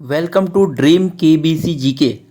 Welcome to dream KBC GK.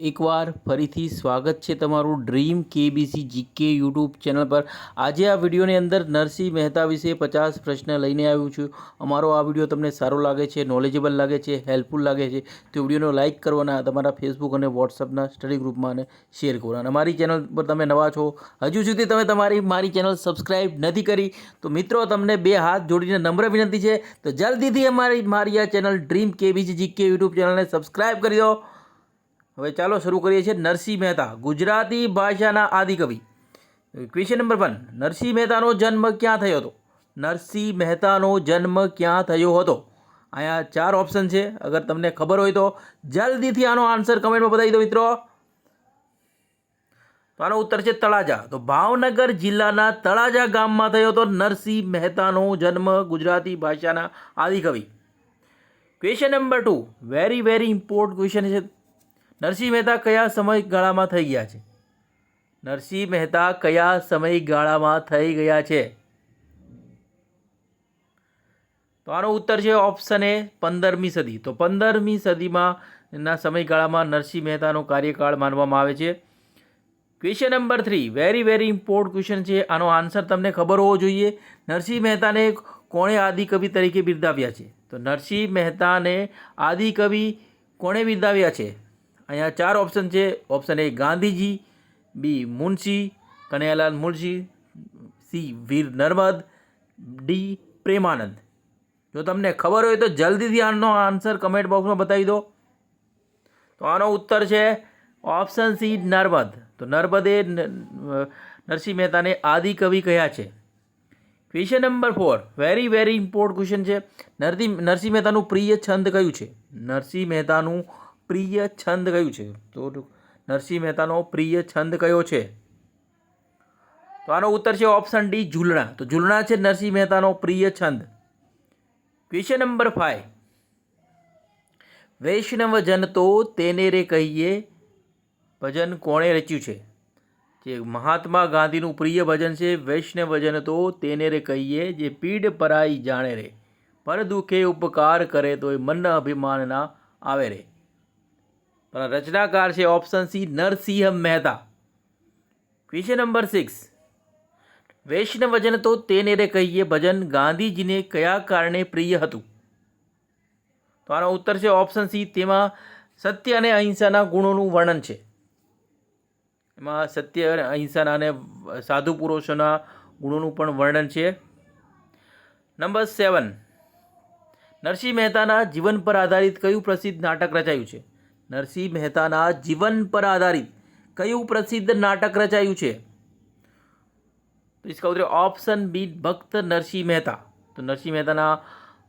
એકવાર ફરીથી સ્વાગત છે તમારું dream KBC GK YouTube channel પર. આજે આ વિડીયોની અંદર નરસિંહ મહેતા વિશે પચાસ પ્રશ્ન લઈને આવ્યું છું. અમારો આ વીડિયો તમને સારો લાગે છે નોલેજેબલ લાગે છે હેલ્પફુલ લાગે છે, તો વિડીયોનો લાઇક કરવાના, તમારા ફેસબુક અને વોટ્સઅપના સ્ટડી ગ્રુપમાં અને શેર કરવાના. મારી ચેનલ પર તમે નવા છો, હજુ સુધી તમે તમારી, મારી ચેનલ સબસ્ક્રાઈબ નથી કરી, તો મિત્રો તમને બે હાથ જોડીને નમ્ર વિનંતી છે, તો જલ્દીથી અમારી, મારી આ channel dream KBC GK YouTube ચેનલને સબસ્ક્રાઈબ કરી દો. હવે ચાલો શરૂ કરીએ છીએ નરસિંહ મહેતા, ગુજરાતી ભાષાના આદિકવિ ક્વેશ્ચન નંબર વન નરસિંહ મહેતાનો જન્મ ક્યાં થયો હતો? નરસિંહ મહેતાનો જન્મ ક્યાં થયો હતો? અહીંયા ચાર ઓપ્શન છે. અગર તમને ખબર હોય તો જલ્દીથી આનો આન્સર કમેન્ટમાં બતાવી દો મિત્રો. તો આનો ઉત્તર છે તળાજા. તો ભાવનગર જિલ્લાના તળાજા ગામમાં થયો હતો નરસિંહ મહેતાનો જન્મ ગુજરાતી ભાષાના આદિકવિ question number two very very important question છે. નરસિંહ મહેતા કયા સમયગાળામાં થઈ ગયા છે? નરસિંહ મહેતા કયા સમયગાળામાં થઈ ગયા છે? તો આનો ઉત્તર છે ઓપ્શન એ પંદરમી સદી. તો પંદરમી સદીમાં ના સમયગાળામાં નરસિંહ મહેતાનો કાર્યકાળ માનવામાં આવે છે. Question number three very very important question છે. આનો આન્સર તમને ખબર હોવો જોઈએ. નરસિંહ મહેતાને કોણે આદિકવિ તરીકે બિરદાવ્યા છે? તો નરસિંહ મહેતાને આદિકવિ કોણે બિરદાવ્યા છે? અહીંયા ચાર ઓપ્શન છે. Option A Gandhiji. B Munshi. Kanaiyalal Munshi. C Veer Narmad. D Premanand. જો તમને ખબર હોય તો જલ્દીથી આનો આન્સર કમેન્ટ બોક્સમાં બતાવી દો. તો આનો ઉત્તર છે ઓપ્શન સી નર્મદ. તો નર્મદે નરસિંહ મહેતાને આદિ કવિ કહ્યા છે. Question number four very very important question છે. નરસિંહ નરસિંહ મહેતાનું પ્રિય છંદ કયું છે? નરસિંહ મહેતાનું પ્રિય છંદ કયું છે? તો નરસિંહ મહેતાનો પ્રિય છંદ કયો છે? તો આનો ઉત્તર છે ઓપ્શન ડી ઝૂલણા. તો ઝૂલણા છે નરસિંહ મહેતાનો પ્રિય છંદ. ક્વેશ્ચન નંબર ફાઇવ વૈષ્ણવજન તો તેને રે કહીએ, ભજન કોણે રચ્યું છે? જે મહાત્મા ગાંધીનું પ્રિય ભજન છે વૈષ્ણવજન તો તેને રે કહીએ, જે પીડ પરાઈ જાણે રે. પર દુઃખે ઉપકાર કરે તો એ મન અભિમાન ના આવે રે. પણ રચનાકાર છે option C Narsinh Mehta. Question number six Vaishnav Jan તો તેને રે કહીએ, ભજન ગાંધીજીને કયા કારણે પ્રિય હતું? તો આનો ઉત્તર છે ઓપ્શન સી તેમાં સત્ય અને અહિંસાના ગુણોનું વર્ણન છે. એમાં સત્ય અને અહિંસાના અને સાધુ પુરુષોના ગુણોનું પણ વર્ણન છે. નંબર સેવન નરસિંહ મહેતાના જીવન પર આધારિત કયું પ્રસિદ્ધ નાટક રચાયું છે? નરસિંહ મહેતાના જીવન પર આધારિત કયું પ્રસિદ્ધ નાટક રચાયું છે તો इसका उत्तर ऑप्शन बी भक्त नरसिंह મહેતા તો નરસિંહ મહેતાના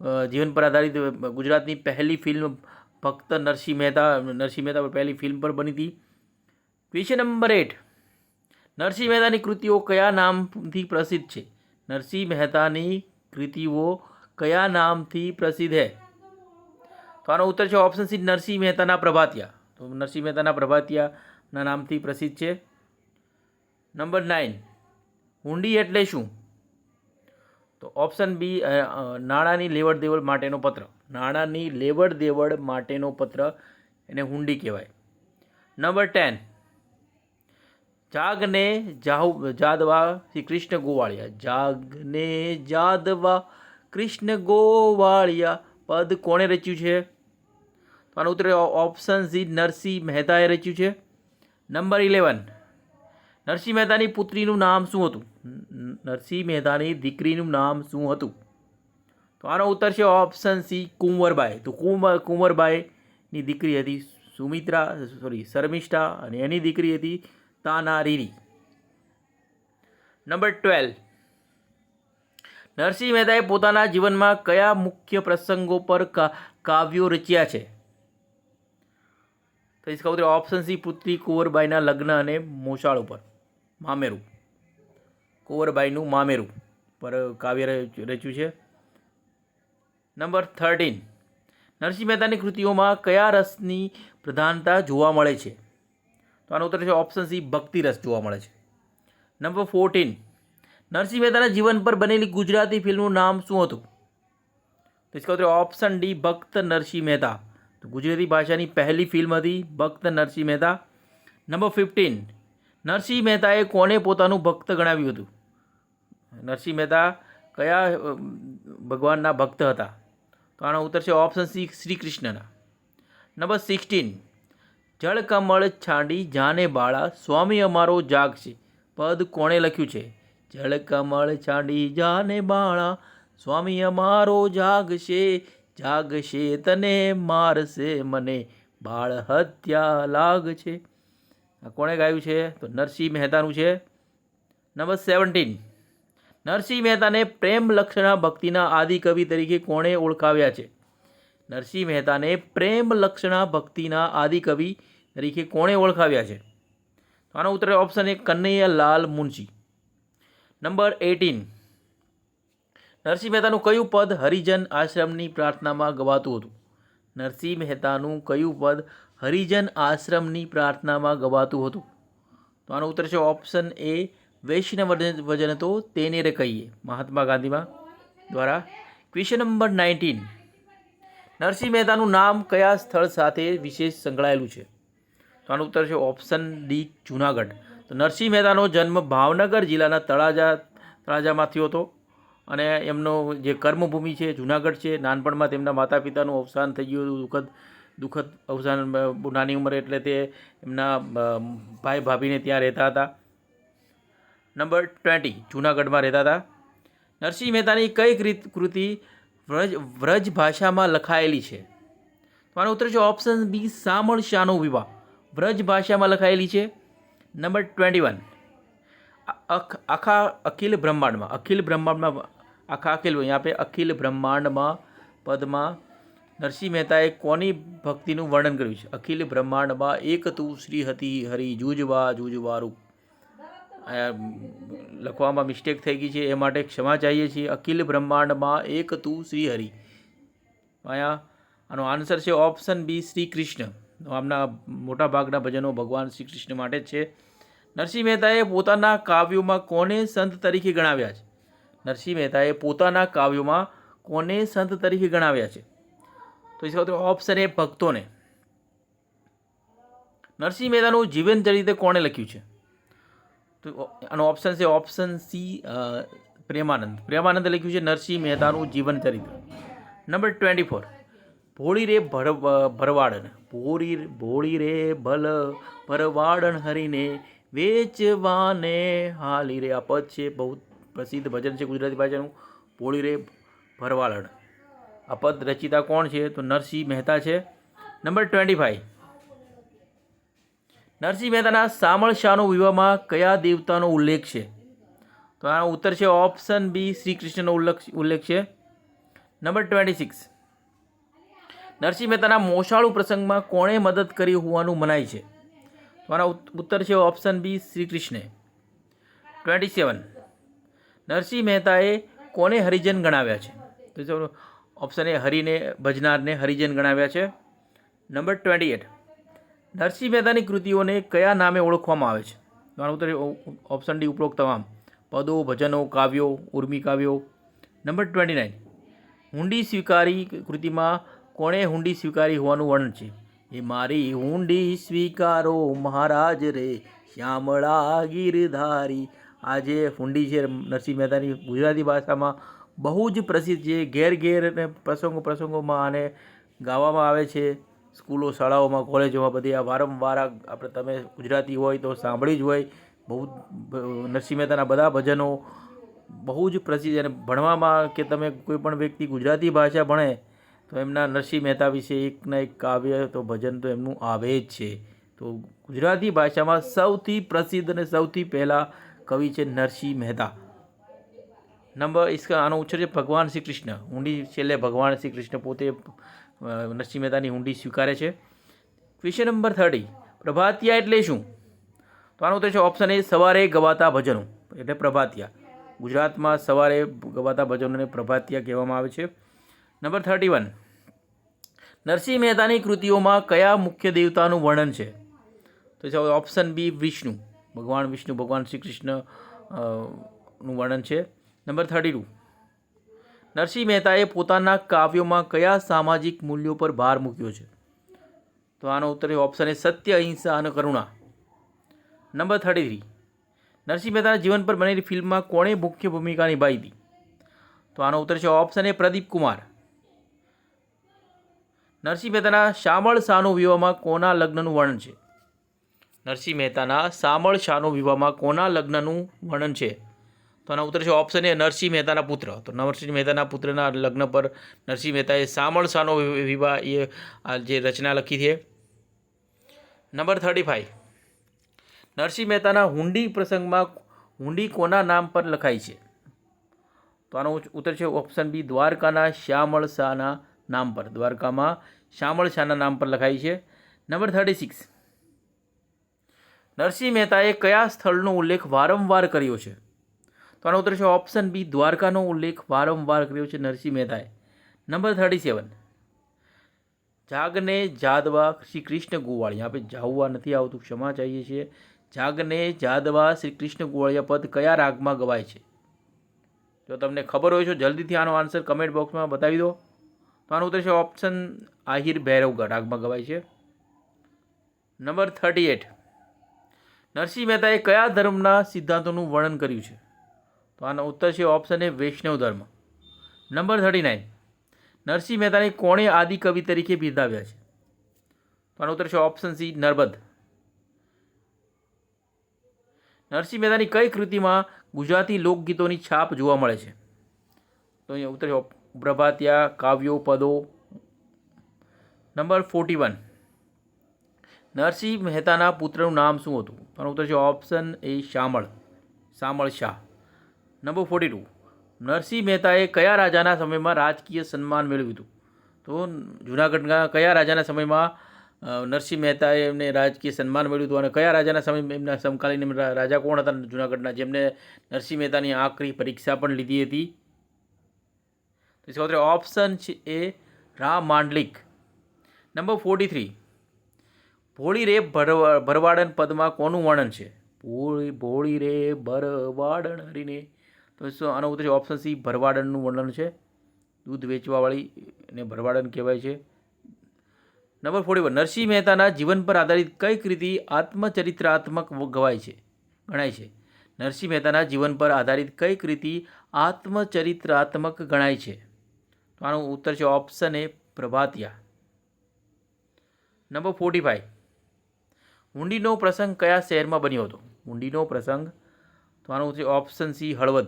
અ, જીવન પર આધારિત અ, ગુજરાતની પહેલી ફિલ્મ ભક્ત નરસિંહ મહેતા નરસિંહ મહેતા પર પહેલી ફિલ્મ પર બની હતી ક્વેશ્ચન નંબર એટ નરસિંહ મહેતાની કૃતિઓ કયા નામથી પ્રસિદ્ધ છે નરસિંહ મહેતાની કૃતિઓ કયા નામથી પ્રસિદ્ધ છે તો આનો ઉત્તર છે ઓપ્શન સી નરસિંહ મહેતાના પ્રભાતિયા. તો નરસિંહ મહેતાના પ્રભાતિયાના નામથી પ્રસિદ્ધ છે. નંબર નાઇન હુંડી એટલે શું? તો ઓપ્શન બી નાણાંની લેવડ દેવડ માટેનો પત્ર. નાણાંની લેવડ દેવડ માટેનો પત્ર એને હુંડી કહેવાય. નંબર ટેન જાગને જાહુ, જાદવા શ્રી કૃષ્ણ ગોવાળિયા. જાગને જાદવા કૃષ્ણ ગોવાળિયા. પદ કોણે રચ્યું છે? તો આનો ઉત્તર ઓપ્શન સી, નરસિંહ મહેતાએ રચ્યું છે. નંબર ઇલેવન નરસિંહ મહેતાની પુત્રીનું નામ શું હતું? નરસિંહ મહેતાની દીકરીનું નામ શું હતું? તો આનો ઉત્તર છે ઓપ્શન સી, કુંવરબાઈ. તો કુંવર કુંવરબાઈની દીકરી હતી સુમિત્રા સોરી શર્મિષ્ઠા અને એની દીકરી હતી તાનારીરી નંબર ટ્વેલ્વ નરસિંહ મહેતાએ પોતાના જીવનમાં કયા મુખ્ય પ્રસંગો પર કાવ્યો રચ્યા છે? તો इसका उत्तर ऑप्शन सी પુત્રી કુંવરબાઈના લગ્ન અને મોસાળ ઉપર મામેરું કુંવરબાઈનું મામેરું પર કાવ્ય રચ- રચ્યું છે નંબર થર્ટીન નરસિંહ મહેતાની કૃતિઓમાં કયા રસની પ્રધાનતા જોવા મળે છે તો આનો ઉત્તર છે ઓપ્શન સી ભક્તિ રસ જોવા મળે છે નંબર ફોર્ટીન નરસિંહ મહેતાના જીવન પર બનેલી ગુજરાતી ફિલ્મનું નામ શું હતું તો इसका उत्तर ऑप्शन डी भक्त नरसिंह मेहता તો ગુજરાતી ભાષાની પહેલી ફિલ્મ હતી ભક્ત નરસિંહ મહેતા. નંબર ફિફ્ટીન નરસિંહ મહેતાએ કોને પોતાનું ભક્ત ગણાવ્યું હતું? નરસિંહ મહેતા કયા ભગવાનના ભક્ત હતા? તો આનો ઉત્તર છે ઓપ્શન સી શ્રી કૃષ્ણના નંબર સિક્સટીન જળકમળ છાંડી જાને બાળા, સ્વામી અમારો જાગ છે. પદ કોણે લખ્યું છે? જળકમળ છાંડી જાને બાળા, સ્વામી અમારો જાગશે જાગશે તને મારશે મને. બાળ હત્યા લાગશે. આ કોણે ગાયું છે? તો નરસિંહ મહેતાનું છે. Number seventeen. નરસિંહ મહેતાને પ્રેમ લક્ષણા ભક્તિના આદિકવિ તરીકે કોણે ઓળખાવ્યા છે? નરસિંહ મહેતાને પ્રેમ લક્ષણા ભક્તિના આદિકવિ તરીકે કોણે ઓળખાવ્યા છે? આનો ઉત્તર option A Kanhaiyalal Munshi. Number eighteen. Narsinh મહેતાનું કયું પદ હરિજન આશ્રમની પ્રાર્થનામાં ગવાતું હતું? નરસિંહ મહેતાનું કયું પદ હરિજન આશ્રમની પ્રાર્થનામાં ગવાતું હતું? તો આનો ઉત્તર છે ઓપ્શન એ વૈષ્ણવ વજન તો તેને રે કહીએ. મહાત્મા ગાંધીમાં દ્વારા ક્વેશ્ચન નંબર નાઇન્ટીન. નરસિંહ મહેતાનું નામ કયા સ્થળ સાથે વિશેષ સંકળાયેલું છે? તો આનો ઉત્તર છે ઓપ્શન ડી જુનાગઢ. તો નરસિંહ મહેતાનો જન્મ ભાવનગર જિલ્લાના તળાજા તળાજામાં થયો હતો. અને એમનો જે કર્મભૂમિ છે, જુનાગઢ છે, નાનપણમાં તેમના માતા પિતાનું અવસાન થઈ ગયું દુઃખદ દુઃખદ અવસાન નાની ઉંમરે એટલે તે એમના ભાઈ ભાભીને ત્યાં રહેતા હતા. નંબર ટ્વેન્ટી, જુનાગઢમાં રહેતા હતા. નરસિંહ મહેતાની કઈ કૃત કૃતિ વ્રજ વ્રજ ભાષામાં લખાયેલી છે. તમારો ઉત્તર છે, ઓપ્શન બી, સામળ શાનો વિવાહ. વ્રજ ભાષામાં લખાયેલી છે. નંબર ટ્વેન્ટી વન આખા અખિલ બ્રહ્માંડમાં અખિલ બ્રહ્માંડમાં આખા અખિલ यहाँ पे અખિલ બ્રહ્માંડમાં પદમાં નરસિંહ મહેતાએ કોની ભક્તિનું વર્ણન કર્યું છે અખિલ બ્રહ્માંડમાં એક તું શ્રી હતી હરિ જૂજવા જૂજવારું આ લખવામાં મિસ્ટેક થઈ ગઈ છે એ માટે ક્ષમા ચાહીએ છીએ અખિલ બ્રહ્માંડમાં એક તું શ્રી હરિ અહીંયા આનો આન્સર છે ઓપ્શન બી શ્રી કૃષ્ણ આમના મોટા ભાગના ભજનો ભગવાન શ્રી કૃષ્ણ માટે જ છે નરસિંહ મહેતાએ પોતાના કાવ્યોમાં કોને સંત તરીકે ગણાવ્યા છે નરસિંહ મહેતાએ પોતાના કાવ્યોમાં કોને સંત તરીકે ગણાવ્યા છે? તો એ વખતે ઓપ્શન એ ભક્તોને. નરસિંહ મહેતાનું જીવન ચરિત્ર કોણે લખ્યું છે? તો આનો ઓપ્શન છે ઓપ્શન સી પ્રેમાનંદ. પ્રેમાનંદ લખ્યું છે, નરસિંહ મહેતાનું જીવન ચરિત્ર. Number twenty four. ભોળી રે ભર ભરવાડન. ભોળી ભોળી રે ભલ ભરવાડન હરીને વેચવાને હાલી રે આ પદ છે બહુ પ્રસિદ્ધ ભજન છે ગુજરાતી ભાષાનું પોળી રે ભરવાડન આ પદ રચિતા કોણ છે? તો નરસિંહ મહેતા છે. Number twenty five. નરસિંહ મહેતાના સામળ શાહનો વિવાહમાં કયા દેવતાનો ઉલ્લેખ છે? તો આનો ઉત્તર છે ઓપ્શન બી શ્રી કૃષ્ણનો ઉલ્લેખ ઉલ્લેખ છે. Number twenty six. નરસિંહ મહેતાના મોસાળુ પ્રસંગમાં કોણે મદદ કરી હોવાનું મનાય છે? તો આનો ઉત્તર છે ઓપ્શન બી શ્રી કૃષ્ણે ટ્વેન્ટી સેવન. નરસિંહ મહેતાએ કોને હરિજન ગણાવ્યા છે? તો ઓપ્શન એ હરિને, ભજનારને હરિજન ગણાવ્યા છે. નંબર ટ્વેન્ટી એટ નરસિંહ મહેતાની કૃતિઓને કયા નામે ઓળખવામાં આવે છે? ઉત્તર ઓપ્શન ડી ઉપરોક્ત તમામ. પદો, ભજનો, કાવ્યો, ઉર્મી કાવ્યો. નંબર ટ્વેન્ટી નાઇન હુંડી સ્વીકારી કૃતિમાં કોણે હુંડી સ્વીકારી હોવાનું વર્ણન છે? એ મારી હુંડી સ્વીકારો મહારાજ રે, શ્યામળા ગીરધારી. આ જે હુંડી છે નરસિંહ મહેતાની ગુજરાતી ભાષામાં બહુ જ પ્રસિદ્ધ છે. ઘેર ઘેર અને પ્રસંગો પ્રસંગોમાં આને ગાવામાં આવે છે. સ્કૂલો, શાળાઓમાં, કોલેજોમાં બધી આ વારંવાર આપણે તમે ગુજરાતી હોય તો સાંભળી જ હોય. બહુ નરસિંહ મહેતાના બધા ભજનો બહુ જ પ્રસિદ્ધ અને ભણવામાં કે તમે કોઈ પણ વ્યક્તિ ગુજરાતી ભાષા ભણે તો એમના નરસિંહ મહેતા વિશે એકના એક કાવ્ય તો ભજન તો એમનું આવે જ છે. તો ગુજરાતી ભાષામાં સૌથી પ્રસિદ્ધ અને સૌથી પહેલાં કવિ છે નરસિંહ મહેતા નંબર ઇસકા આનો ઉછેર છે ભગવાન શ્રી કૃષ્ણ ઊંડી છેલ્લે ભગવાન શ્રી કૃષ્ણ પોતે નરસિંહ મહેતાની ઊંડી સ્વીકારે છે ક્વેશ્ચન નંબર થર્ટી પ્રભાતિયા એટલે શું તો આનો ઉત્તર છે ઓપ્શન એ સવારે ગવાતા ભજનો એટલે પ્રભાતિયા ગુજરાતમાં સવારે ગવાતા ભજનોને પ્રભાતિયા કહેવામાં આવે છે નંબર થર્ટી વન નરસિંહ મહેતાની કૃતિઓમાં કયા મુખ્ય દેવતાનું વર્ણન છે તો છે ઓપ્શન બી વિષ્ણુ ભગવાન વિષ્ણુ, ભગવાન શ્રી કૃષ્ણનું વર્ણન છે. નંબર થર્ટી ટુ નરસિંહ મહેતાએ પોતાના કાવ્યોમાં કયા સામાજિક મૂલ્યો પર ભાર મૂક્યો છે? તો આનો ઉત્તર ઓપ્શન એ સત્ય, અહિંસા અને કરુણા. નંબર થર્ટી થ્રી નરસિંહ મહેતાના જીવન પર બનેલી ફિલ્મમાં કોણે મુખ્ય ભૂમિકા નિભાવી હતી? તો આનો ઉત્તર છે ઓપ્શન એ પ્રદીપ કુમાર. નરસિંહ મહેતાના શામળ શાહનો વિવાહમાં કોના લગ્નનું વર્ણન છે? નરસિંહ મહેતાના શામળ શાહનો વિવાહમાં કોના લગ્નનું વર્ણન છે? તો આનો ઉત્તર છે ઓપ્શન એ નરસિંહ મહેતાના પુત્ર. તો નરસિંહ મહેતાના પુત્રના લગ્ન પર નરસિંહ મહેતાએ શામળ શાહનો વિવાહ એ, આ જે રચના લખી છે. નંબર થર્ટી ફાઇવ નરસિંહ મહેતાના હુંડી પ્રસંગમાં હુંડી કોના નામ પર લખાય છે? તો આનો ઉત્તર છે ઓપ્શન બી, દ્વારકાના શ્યામળ શાહના નામ પર. દ્વારકામાં શ્યામળ શાહના નામ પર લખાય છે. નંબર થર્ટી સિક્સ નરસિંહ મહેતાએ કયા સ્થળનો ઉલ્લેખ વારંવાર કર્યો છે? તો આનો ઉત્તર છે ઓપ્શન બી, દ્વારકાનો ઉલ્લેખ વારંવાર કર્યો છે નરસિંહ મહેતાએ. Number thirty seven. જાગને જાદવા શ્રી કૃષ્ણ ગોવાળિયા. આપણે જાવવા નથી આવતું, ક્ષમા ચાહીએ છીએ. જાગને જાદવા શ્રી કૃષ્ણ ગોવાળિયા પદ કયા રાગમાં ગવાય છે? જો તમને ખબર હોય છો જલ્દીથી આનો આન્સર કમેન્ટ બોક્સમાં બતાવી દો. તો આનો ઉત્તર છે ઓપ્શન, આહિર ભૈરવ રાગમાં ગવાય છે. Number thirty eight. નરસિંહ મહેતાએ કયા ધર્મના સિદ્ધાંતોનું વર્ણન કર્યું છે? તો આનો ઉત્તર છે ઓપ્શન એ વૈષ્ણવ ધર્મ. નંબર થર્ટી નાઇન નરસિંહ મહેતાને કોણે આદિકવિ તરીકે બિરદાવ્યા છે? તો આનો ઉત્તર છે ઓપ્શન સી, નર્મદ. નરસિંહ મહેતાની કઈ કૃતિમાં ગુજરાતી લોકગીતોની છાપ જોવા મળે છે? તો અહીંયા ઉત્તર છે પ્રભાતિયા, કાવ્યો, પદો. નંબર ફોર્ટી વન નરસિંહ મહેતાના પુત્રનું નામ શું હતું? તેનો ઉત્તર છે option A Shamal Shamal Shah. Number forty two Narsinh મહેતાએ કયા રાજાના સમયમાં રાજકીય સન્માન મેળવ્યું હતું? તો જૂનાગઢના કયા રાજાના સમયમાં નરસિંહ મહેતાએ એમને રાજકીય સન્માન મળ્યું હતું અને કયા રાજાના સમયમાં એમના સમકાલીન રાજા કોણ હતા જૂનાગઢના, જેમને નરસિંહ મહેતાની આખરી પરીક્ષા પણ લીધી હતી? તો ઓપ્શન છે A Ra Mandlik. Number forty three ભોળી રે ભરવા, ભરવાડન પદમાં કોનું વર્ણન છે? ભોળી ભોળી રે ભરવાડન હરીને. તો શું આનો ઉત્તર છે? ઓપ્શન સી ભરવાડનનું વર્ણન છે. દૂધ વેચવાવાળી એને ભરવાડન કહેવાય છે. નંબર ફોર્ટી વન નરસિંહ મહેતાના જીવન પર આધારિત કઈ કૃતિ આત્મચરિત્રાત્મક ગવાય છે? ગણાય છે. નરસિંહ મહેતાના જીવન પર આધારિત કઈ કૃતિ આત્મચરિત્રાત્મક ગણાય છે? તો આનો ઉત્તર છે option A Prabhatiya. Number forty five હુંડીનો પ્રસંગ કયા શહેરમાં બન્યો હતો? હુંડીનો પ્રસંગ. તો આનો છે ઓપ્શન સી હળવદ.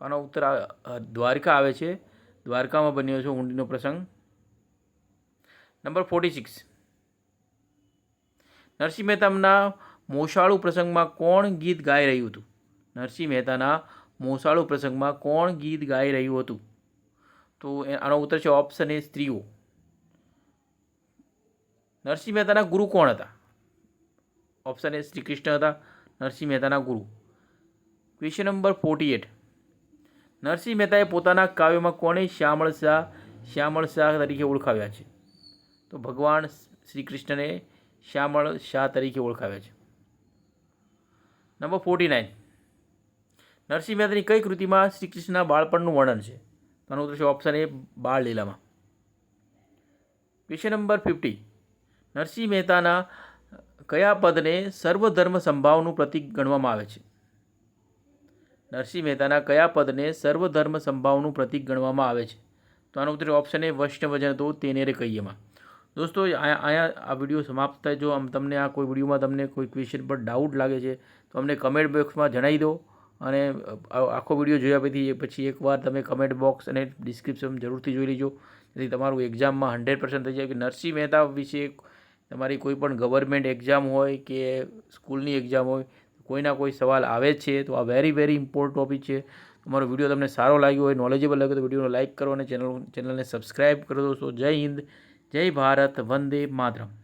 આનો ઉત્તર દ્વારકા આવે છે. દ્વારકામાં બન્યો છે હુંડીનો પ્રસંગ. નંબર ફોર્ટી સિક્સ નરસિંહ મહેતાના મોસાળુ પ્રસંગમાં કોણ ગીત ગાઈ રહ્યું હતું? નરસિંહ મહેતાના મોસાળુ પ્રસંગમાં કોણ ગીત ગાઈ રહ્યું હતું? તો આનો ઉત્તર છે ઓપ્શન એ સ્ત્રીઓ. નરસિંહ મહેતાના ગુરુ કોણ હતા? ઓપ્શન એ શ્રી કૃષ્ણ હતા, નરસિંહ મહેતાના ગુરુ. Question number forty eight Narsinh મહેતાએ પોતાના કાવ્યમાં કોને શ્યામળ શાહ શ્યામળ શાહ તરીકે ઓળખાવ્યા છે? તો ભગવાન શ્રી કૃષ્ણને શ્યામળ શાહ તરીકે ઓળખાવ્યા છે. નંબર ફોર્ટી નાઇન નરસિંહ મહેતાની કઈ કૃતિમાં શ્રી કૃષ્ણના બાળપણનું વર્ણન છે? તો ઉત્તર છે ઓપ્શન એ બાળ લીલામાં. ક્વેશ્ચન નંબર ફિફ્ટી નરસિંહ મહેતાના કયા પદને સર્વધર્મ સંભાવનું પ્રતીક ગણવામાં આવે છે? નરસિંહ મહેતાના કયા પદને સર્વધર્મ સંભાવનું પ્રતીક ગણવામાં આવે છે? તો આનો ઉત્તર ઓપ્શન એ વૈષ્ણવજન તો તેને રે કહીએમાં દોસ્તો અહીંયા અહીંયા આ વીડિયો સમાપ્ત થાય. જો આમ તમને આ કોઈ વિડીયોમાં તમને કોઈ ક્વેશ્ચન પર ડાઉટ લાગે છે, તો અમને કમેન્ટ બોક્સમાં જણાવી દો. અને આખો વીડિયો જોયા પછી પછી એકવાર તમે કમેન્ટ બોક્સ અને ડિસ્ક્રિપ્શન જરૂરથી જોઈ લેજો. જેથી તમારું એક્ઝામમાં હંડ્રેડ પર્સન્ટ થઈ જાય કે નરસિંહ મહેતા વિશે તમારી કોઈ પણ ગવર્મેન્ટ એક્ઝામ હોય કે સ્કૂલની એક્ઝામ હોય, કોઈના કોઈ સવાલ આવે છે, તો આ વેરી વેરી ઇમ્પોર્ટન્ટ ટોપિક છે. તમારો વીડિયો તમને સારો લાગ્યો હોય નોલેજેબલ લાગ્યો તો વિડીયોને લાઇક કરો અને ચેનલ ચેનલને સબસ્ક્રાઇબ કરો. દોસ્તો જય હિન્દ, જય ભારત, વંદે માતરમ.